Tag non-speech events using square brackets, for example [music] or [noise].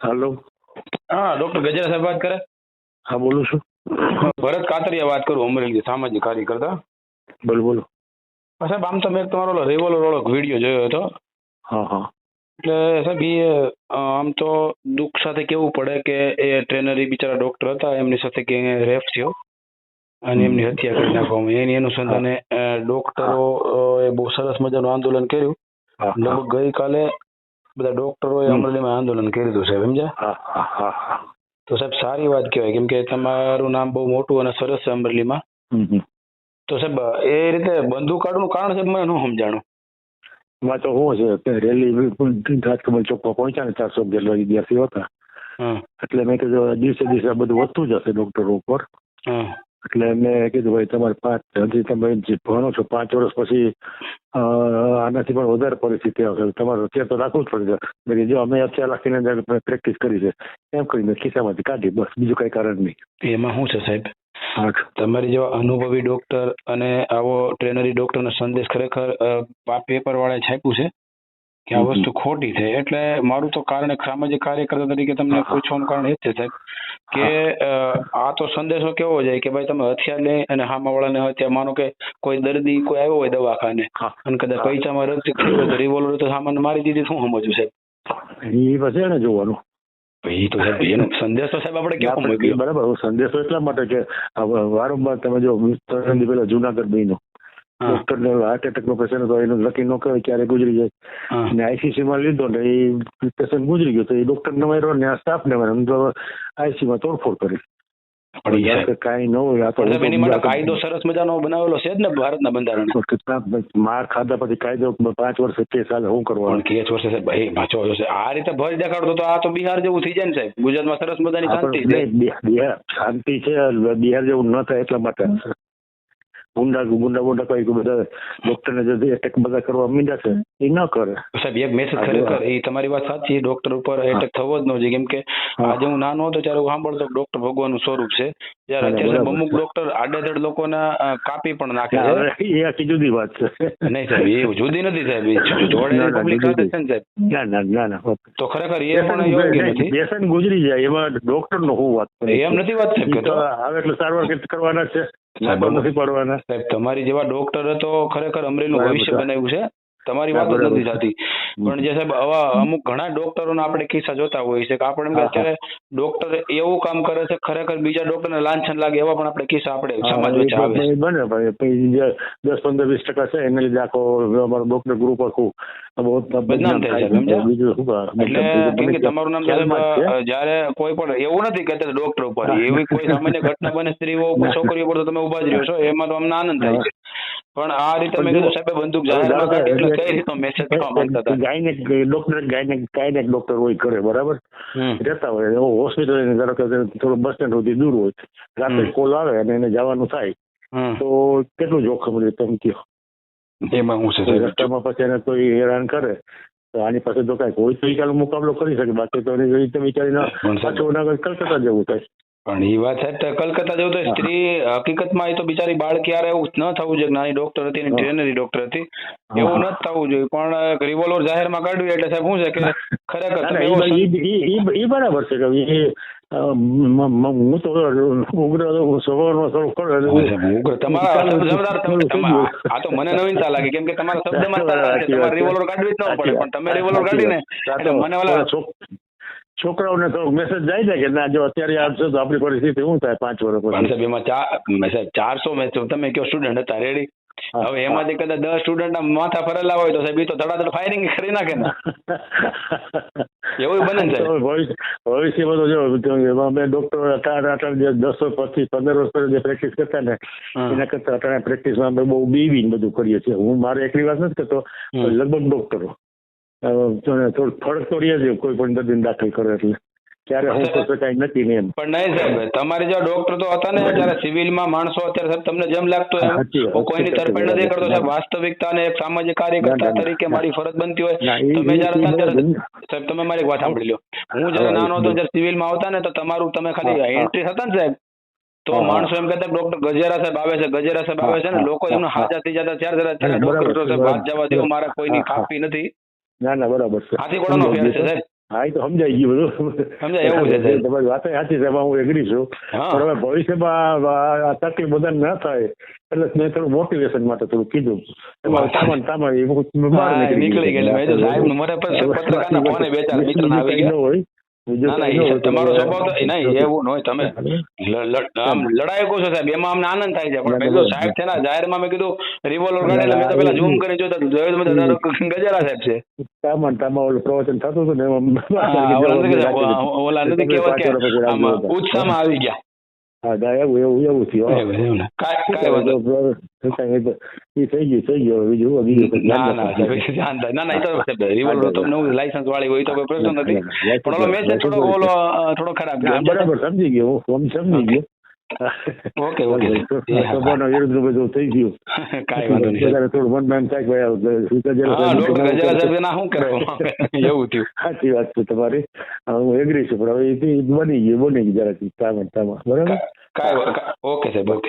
હાલો. હા ડોક્ટર ગજરા સાહેબ વાત કરે? હા બોલું છું. ભરત કાતરિયા વાત કરું અમરેલી સામાજિક કાર્યકર્તા. બોલો બોલો. સાહેબ આમ તો મેં તમારો રેવોલો વાળો વીડિયો જોયો હતો. હા હા. એટલે સાહેબ એ આમ તો દુઃખ સાથે કેવું પડે કે એ ટ્રેનર એ બિચારા ડોક્ટર હતા એમની સાથે કે રેફ થયો અને એમની હત્યા કરી નાખવામાં. એની અનુસંધાને ડોક્ટરો એ બહુ સરસ મજાનું આંદોલન કર્યું. લગભગ ગઈકાલે બધા ડોક્ટરોએ અમરેલીમાં આંદોલન કર્યું સાહેબ સમજ્યા? તો સાહેબ સારી વાત કહેવાય કેમ કે તમારું નામ બહુ મોટું અને સરસ છે અમરેલીમાં. તો સાહેબ એ રીતે બંદૂક કાઢવાનું કારણ સાહેબ મને ન સમજાણું. એમાં તો શું છે કે રેલી રાજકમલ ચોકમાં પહોંચ્યા ને ચારસો જેટલા વિદ્યાર્થીઓ હતા એટલે મેં કીધું દિવસે દિવસે બધું વધતું જશે ડોક્ટરો ઉપર. એટલે મેં કીધું ભાઈ તમારે પાંચ હજી તમે ભણો છો પાંચ વર્ષ પછી આનાથી પણ વધારે પરિસ્થિતિ આવશે. તમારે અત્યારે તો રાખવું જ પડશે. મેં કીધું જો અમે અત્યારે રાખીને પ્રેક્ટિસ કરી છે. એમ કરીને ખિસ્સામાંથી કાઢી બસ બીજું કઈ કારણ નહીં. એમાં શું છે સાહેબ? તમારી જેવા અનુભવી ડોક્ટર અને આવો ટ્રેનરી ડોક્ટરનો સંદેશ ખરેખર પેપર વાળાએ છાપ્યું છે? કે આ વસ્તુ ખોટી છે. એટલે મારું તો કારણ એક સામાજિક કાર્યકર્તા તરીકે તમને. પૂછવાનું કારણ એ જ છે સાહેબ કે આ તો સંદેશો કેવો જાય કે ભાઈ તમે હથિયાર લઈ અને હામા વાળાને હથિયાર માનો કે કોઈ દર્દી કોઈ આવ્યો હોય દવાખાને અને કદાચ પૈસામાં રક્ત થયું તો રિવોલ્વર તો સામાન મારી દીધી શું સમજવું સાહેબ? એ પછી એને જોવાનું. એ તો સાહેબ એનો સંદેશ તો સાહેબ આપણે આપણે બરાબર સંદેશો એટલા માટે કે વારંવાર તમે જો પેલા જુનાગઢ બહેનો ડોક્ટર ને હાર્ટ એટેક નો પેશન્ટ હતો એનું લકી ન કહેવાય ક્યારે ગુજરી જાય. ને આઈસીસી માં લીધો ને એ પેશન્ટ ગુજરી ગયો તો એ ડોક્ટર ને માર્યો ને આ સ્ટાફ ને માર્યો આઈસી માં તોડફોડ કરી. કાયદો સરસ મજાનો બનાવેલો છે જ ને ભારતના બંધારણ માર ખાધા પછી કાયદો પાંચ વર્ષ કેસ હાલે શું કરવાનું. કેસ વર્ષે ભાઈ પાછો આ રીતે ભય દેખાડતો તો આ તો બિહાર જેવું થઈ જાય ને સાહેબ. ગુજરાતમાં સરસ મજાની શાંતિ છે બિહાર જેવું ન થાય એટલા માટે. ગુંડા ગુંડા ગુંડા કોઈ બધા ડોક્ટર ને જે એટેક બધા કરવા મીંડા છે એ ન કરે. સાહેબ એક મેસેજ ખરેખર એ તમારી વાત સાચી ડોક્ટર ઉપર એટેક થવો જ ન જોઈએ. કેમ કે આજે હું નાનો હતો ત્યારે હું સાંભળતો ડોક્ટર ભગવાનનું સ્વરૂપ છે. જ્યારે અત્યારે અમુક ડોક્ટર આડેધડ લોકોના કાપી પણ નાખે છે. એ આખી જુદી વાત છે. નહીં સાહેબ એ જુદી નથી સાહેબ. જોડે ના, ના, પબ્લિક ને સાહેબ. ના ના ના ના તો ખરેખર એ પણ યોગ્ય નથી? પેશન્ટ ગુજરી જાય એમાં ડોક્ટર નો શું વાત એમ નથી વાત સાહેબ આવે એટલે સારવાર કરવાના છે. સાહેબ, નથી પડવાના. સાહેબ તમારી જેવા ડોક્ટર તો ખરેખર અમરેલીનું ભવિષ્ય. બનાવ્યું છે. તમારી વાત જ નથી થતી. પણ જે સાહેબ આવા અમુક ઘણા ડોક્ટરોના આપણે કિસ્સા જોતા હોય છે કે આપણે. અત્યારે ડોક્ટર એવું કામ કરે છે ખરેખર બીજા ડોક્ટરને લાંછન લાગે એવા પણ આપણે કિસ્સા આપણે સમાજ વચ્ચે આવે છે. બને ભાઈ. જે દસ પંદર વીસ ટકા છે એને લીધે આખો અમારો ડોક્ટર ગ્રુપ આખું બદનામ કેમ? કે તમારું નામ સાહેબ જ્યારે કોઈ પણ એવું નથી કે ડોક્ટર ઉપર. એવી કોઈ સામાન્ય ઘટના બને સ્ત્રીઓ ઉપર છોકરીઓ ઉપર તો તમે ઊભા જ રહ્યો છો એમાં તો અમને આનંદ થાય છે. પણ આ રીતે મેં કીધું સાહેબ બંદૂક જાહેરમાં કાઢી એટલે કઈ રીતનો મેસેજ કરવા માંગતા હતા? Gynaec doctor gynaec gynaec doctor હોય કરે બરાબર. રહેતા હોય. એવો હોસ્પિટલ ધારો કે થોડું બસ સ્ટેન્ડ સુધી દૂર હોય રાત્રે કોલ આવે અને એને જવાનું થાય તો કેટલું જોખમ રહે તમે કહો? એમાં હું છે રસ્તામાં પછી એને કોઈ હેરાન કરે તો આની પાસે તો કાંઈ હોય તો વિચારનો મુકાબલો કરી શકે. બાકી તો એની રીતે વિચારીને પાછું કલકત્તા જવું થાય. પણ એ વાત સાહેબ તો કલકત્તા જવું તો સ્ત્રી હકીકતમાં એ તો બિચારી બાળ ક્યારે એવું ન થવું જોઈએ. નાની ડોક્ટર હતી ટ્રેનરી ડોક્ટર હતી. એવું ન થવું જોઈએ. પણ રિવોલ્વર જાહેરમાં કાઢવી એટલે સાહેબ શું છે કે ખરેખર ઈ બરાબર છે કે હું તો ઉગ્ર સ્વભાવનો ઉગ્ર. તમારા. આ તો મને નવીનતા લાગી. કેમ કે તમારા શબ્દમાં છે. રિવોલ્વર કાઢવી જ ન પડે. પણ તમે રિવોલ્વર કાઢીને એટલે મને ઓલા છોકરાઓને થોડોક મેસેજ જાય છે કે ના જો અત્યારે આવશે તો આપણી પરિસ્થિતિ શું થાય પાંચ વર્ષ પછી? સાહેબ એમાં ચાર ચારસો મેચ તમે કયો સ્ટુડન્ટ હતા રેડી હવે એમાંથી કદાચ દસ સ્ટુડન્ટ માથા ફરેલા હોય તો સાહેબ એ તો ધડાધડ ફાયરિંગ કરી નાખે ને. [laughs] એવું બને છે ભવિષ્ય- ભવિષ્યમાં તો જો અમે ડોક્ટર અઢાર અટાણ જે દસો પચીસ પંદર વર્ષ જે પ્રેક્ટિસ કરતા ને એના કરતા અટાણે પ્રેક્ટિસમાં અમે બહુ બીવીને બધું કરીએ છીએ. હું મારે એકલી વાત નથી કરતો લગભગ ડોક્ટરો થોડું ફરક તો રહે છે કોઈ પણ દર્દીને દાખલ કરે એટલે. ત્યારે હું તો કઈ નથી ને એમ. પણ નહીં સાહેબ તમારે જો ડોક્ટર તો હતા ને ત્યારે સિવિલમાં માણસો અત્યારે સાહેબ તમને જેમ લાગતો હું કોઈની તરફેણ નથી કરતો સાહેબ. વાસ્તવિકતા અને એક સામાજિક કાર્યકર્તા. તરીકે મારી ફરજ બનતી હોય. તમે જયારે હતા ત્યારે સાહેબ તમે મારી એક વાત સાંભળી લો. હું જયારે નાનો હતો જયારે સિવિલમાં આવતા ને તો તમારું તમે ખાલી. એન્ટ્રી હતા ને સાહેબ તો. માણસો એમ કહેતા ડોક્ટર ગજેરા સાહેબ આવે છે ગજેરા સાહેબ આવે છે ને લોકો એમને હાજર. થઈ જતા ત્યારે ડોક્ટર સાહેબ વાત જવા દેવું મારા કોઈની. કાપી નથી. ના ના બરાબર છે. હાથી ઘોડાનો ફેર છે સાહેબ? હા એ તો સમજાઈ ગયું બધું. સમજાય એવું છે, સાહેબ. તમારી વાત સાચી છે હું એગ્રી છું. પણ હવે ભવિષ્યમાં આ- તકલીફ બધાને ના થાય એટલે મેં થોડું મોટિવેશન માટે થોડું કીધું. એમાં તામાં ને એ નીકળી ગયેલા સાહેબ મેં કીધું સાહેબનું મને પછી પત્રકારના ફોને બે ચાર મિત્રના આવી ગયા. તમારો સ્વભાવ તો નહીં એવું તમે. છો સાહેબ એમાં અમને આનંદ થાય છે. પણ મેં સાહેબ છે ને જાહેરમાં મેં કીધું રિવોલ્વર કાઢે એટલે મેં તો પેલા ઝૂમ કરી જોતા. જોયું મેં સાહેબ છે. તામાં તામાં ઓલું પ્રવચન થતું હતું ને ઓલા નથી કે. ઉત્સાહમાં આવી ગયા. હા ના, એવું એવું ને. એ થઈ ગયું થઈ ગયું બીજું બીજું ના ના રાખવાનું. ભાઈ, ધ્યાન થાય. ના ના એ તો સાહેબ, તો નવું લાયસન્સ વાળી હોય તો કોઈ પ્રશ્ન નથી પણ ઓલો મેસેજ થોડો ઓલો થોડો ખરાબ બરાબર સમજી ગયો હું સમજી ગયો ઓકે [laughs] ઓકે. સભાનો વિરુદ્ધ બધું થઈ ગયું. [laughs] કાંઈ વાંધો નહીં. ત્યારે થોડું મનમાં એમ થાય કે ભાઈ ના શું કરો? [laughs] એવું થયું. સાચી વાત છે તમારી. હું એગ્રી છું પણ હવે એ બની ગયું બની ગયું જરાક. તામાં તામાં બરાબર? ઓકે સાહેબ ઓકે.